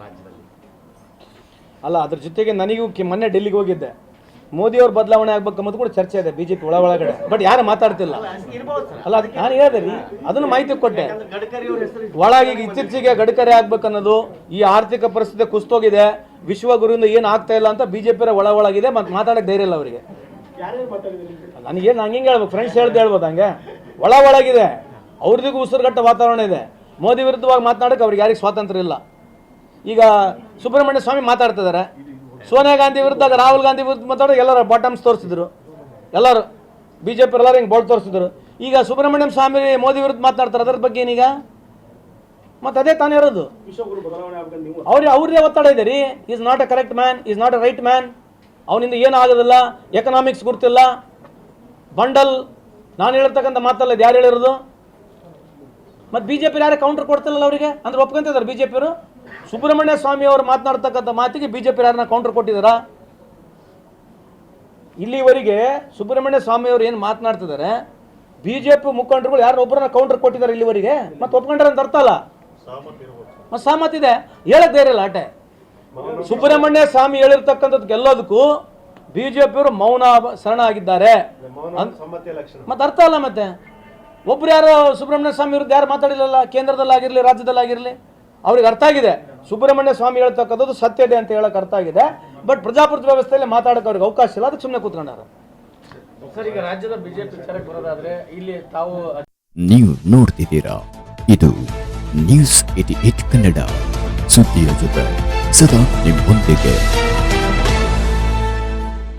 ರಾಜ್ಯದಲ್ಲಿ. ಅಲ್ಲ ಅದ್ರ ಜೊತೆಗೆ ನನಗೂ ಕಿ- ಮೊನ್ನೆ ಡೆಲ್ಲಿಗೆ ಹೋಗಿದ್ದೆ. ಮೋದಿ ಅವ್ರ ಬದಲಾವಣೆ ಆಗ್ಬೇಕು ಅನ್ನೋದು ಕೂಡ ಚರ್ಚೆ ಇದೆ ಬಿಜೆಪಿ ಒಳ ಒಳಗಡೆ. ಬಟ್ ಯಾರು ಮಾತಾಡ್ತಿಲ್ಲ? ಇರ್ಬೋದು ಸರ್. ಅಲ್ಲ ಅದಕ್ಕೆ ನಾನು ಹೇಳಿದೆ ರೀ. ಅದನ್ನು ಮಾಹಿತಿ ಕೊಟ್ಟೆ. ಯಾಕಂದ್ರೆ ಗಡ್ಕರಿ ಅವ್ರ ಹೆಸರು ಒಳಗೆ ಈಗ ಇತ್ತೀಚೆಗೆ ಗಡ್ಕರಿ ಆಗ್ಬೇಕನ್ನೋದು ಈ ಆರ್ಥಿಕ ಪರಿಸ್ಥಿತಿ ಕುಸ್ತೋಗಿದೆ. ವಿಶ್ವಗುರುವಿಂದ ಏನು ಆಗ್ತಾ ಇಲ್ಲ ಅಂತ ಬಿಜೆಪಿ ಒಳ ಒಳಗಿದೆ ಮತ್ತೆ ಮಾತಾಡಕ್ಕೆ ಧೈರ್ಯ ಇಲ್ಲ ಅವರಿಗೆ. ನನಗೇನು ನಂಗೆ ಹಿಂಗೆ ಹೇಳ್ಬೇಕು? ಫ್ರೆಂಡ್ಸ್ ಹೇಳ್ದು ಹೇಳ್ಬೋದು ಹಂಗೆ. ಒಳ ಒಳಗಿದೆ. ಅವ್ರದಿಗೂ ಉಸಿರುಗಟ್ಟ ವಾತಾವರಣ ಇದೆ. ಮೋದಿ ವಿರುದ್ಧವಾಗಿ ಮಾತನಾಡಕ್ಕೆ ಅವ್ರಿಗೆ ಯಾರಿಗೆ ಸ್ವಾತಂತ್ರ್ಯ ಇಲ್ಲ. ಈಗ ಸುಬ್ರಹ್ಮಣ್ಯ ಸ್ವಾಮಿ ಮಾತಾಡ್ತಿದ್ದಾರೆ. ಸೋನಿಯಾ ಗಾಂಧಿ ವಿರುದ್ಧ ರಾಹುಲ್ ಗಾಂಧಿ ವಿರುದ್ಧ ಮಾತಾಡೋ ಎಲ್ಲರೂ ಬಾಟಮ್ಸ್ ತೋರಿಸಿದ್ರು. ಎಲ್ಲರೂ ಬಿ ಜೆ ಪಿ ಎಲ್ಲರೂ ಹಿಂಗೆ ಬೋರ್ಡ್ ತೋರಿಸಿದ್ರು. ಈಗ ಸುಬ್ರಹ್ಮಣ್ಯಂ ಸ್ವಾಮಿ ಮೋದಿ ವಿರುದ್ಧ ಮಾತನಾಡ್ತಾರೆ ಅದ್ರ ಬಗ್ಗೆ ಏನೀಗ? ಮತ್ತೆ ಅದೇ ತಾನೇ ಇರೋದು. ಅವ್ರಿಗೆ ಅವ್ರದೇ ಒತ್ತಡ ಇದೆ ರೀ. Is not a correct man is not a right man ಅವನಿಂದ ಏನೂ ಆಗೋದಿಲ್ಲ ಎಕನಾಮಿಕ್ಸ್ ಗುರ್ತಿಲ್ಲ. ಬಂಡಲ್, ನಾನು ಹೇಳಿರ್ತಕ್ಕಂಥ ಮಾತಲ್ಲ ಯಾರು ಹೇಳಿರೋದು? ಮತ್ತು ಬಿ ಜೆ ಪಿ ಯಾರೇ ಕೌಂಟರ್ ಕೊಡ್ತಿಲ್ಲ ಅವರಿಗೆ? ಅಂದ್ರೆ ಒಪ್ಕೊಂತಿದ್ದಾರೆ ಬಿ ಜೆ ಪಿಯವರು ಸುಬ್ರಹ್ಮಣ್ಯ ಸ್ವಾಮಿ ಅವರು ಮಾತನಾಡ್ತಕ್ಕಂಥ ಮಾತಿಗೆ ಬಿ ಜೆ ಪಿ ಯಾರನ್ನ ಕೌಂಟರ್ ಕೊಟ್ಟಿದ್ದಾರಾ? ಇಲ್ಲಿವರೆಗೆ ಸುಬ್ರಹ್ಮಣ್ಯ ಸ್ವಾಮಿ ಅವರು ಏನು ಮಾತನಾಡ್ತಿದ್ದಾರೆ? ಬಿ ಜೆ ಪಿ ಮುಖಂಡರುಗಳು ಯಾರು ಒಬ್ಬರನ್ನ ಕೌಂಟರ್ ಕೊಟ್ಟಿದ್ದಾರೆ ಇಲ್ಲಿವರೆಗೆ? ಮತ್ತೆ ಒಪ್ಕೊಂಡ್ರೆ ಅಂತ ಅರ್ಥ ಅಲ್ಲ? ಮತ್ತೆ ಇದೆ. ಹೇಳಕ್ ಧೈರ್ಯ ಇಲ್ಲ ಆಟೆ. ಸುಬ್ರಹ್ಮಣ್ಯ ಸ್ವಾಮಿ ಹೇಳಿರ್ತಕ್ಕಂಥದ್ದು ಗೆಲ್ಲೋದಕ್ಕೂ ಬಿಜೆಪಿಯವರು ಮೌನ ಶರಣ ಆಗಿದ್ದಾರೆ. ಮತ್ತೆ ಅರ್ಥ ಅಲ್ಲ ಮತ್ತೆ. ಒಬ್ರು ಯಾರು ಸುಬ್ರಹ್ಮಣ್ಯ ಸ್ವಾಮಿ ವಿರುದ್ಧ ಯಾರು ಮಾತಾಡಿಲ್ಲಲ್ಲ? ಕೇಂದ್ರದಲ್ಲಾಗಿರಲಿ, ರಾಜ್ಯದಲ್ಲಾಗಿರಲಿ? ಅವ್ರಿಗೆ ಅರ್ಥ ಆಗಿದೆ. ಸುಬ್ರಹ್ಮಣ್ಯ ಸ್ವಾಮಿ ಹೇಳ್ತಕ್ಕಂಥದ್ದು ಸತ್ಯ ಇದೆ ಅಂತ ಹೇಳಕ್ ಅರ್ಥ ಆಗಿದೆ. ಬಟ್ ಪ್ರಜಾಪ್ರಭುತ್ವ ವ್ಯವಸ್ಥೆಯಲ್ಲಿ ಮಾತಾಡಕ್ ಅವ್ರಿಗೆ ಅವಕಾಶ ಇಲ್ಲ ಅದಕ್ಕೆ ಸುಮ್ಮನೆ ಕೂತ್ಕೊಂಡಾರ. ಸರ್ ಈಗ ರಾಜ್ಯದ ಬಿಜೆಪಿ ವಿಚಾರಕ್ಕೆ ಬರೋದಾದ್ರೆ ಇಲ್ಲಿ ತಾವು ನೀವು ನೋಡ್ತಿದ್ದೀರಾ? ಇದು ನ್ಯೂಸ್ ಏಟಿ ಏಟ್ ಕನ್ನಡ. ಸುದ್ದಿಯ ಜೊತೆ ಸದಾ ನಿಮ್ಮೊಂದಿಗೆ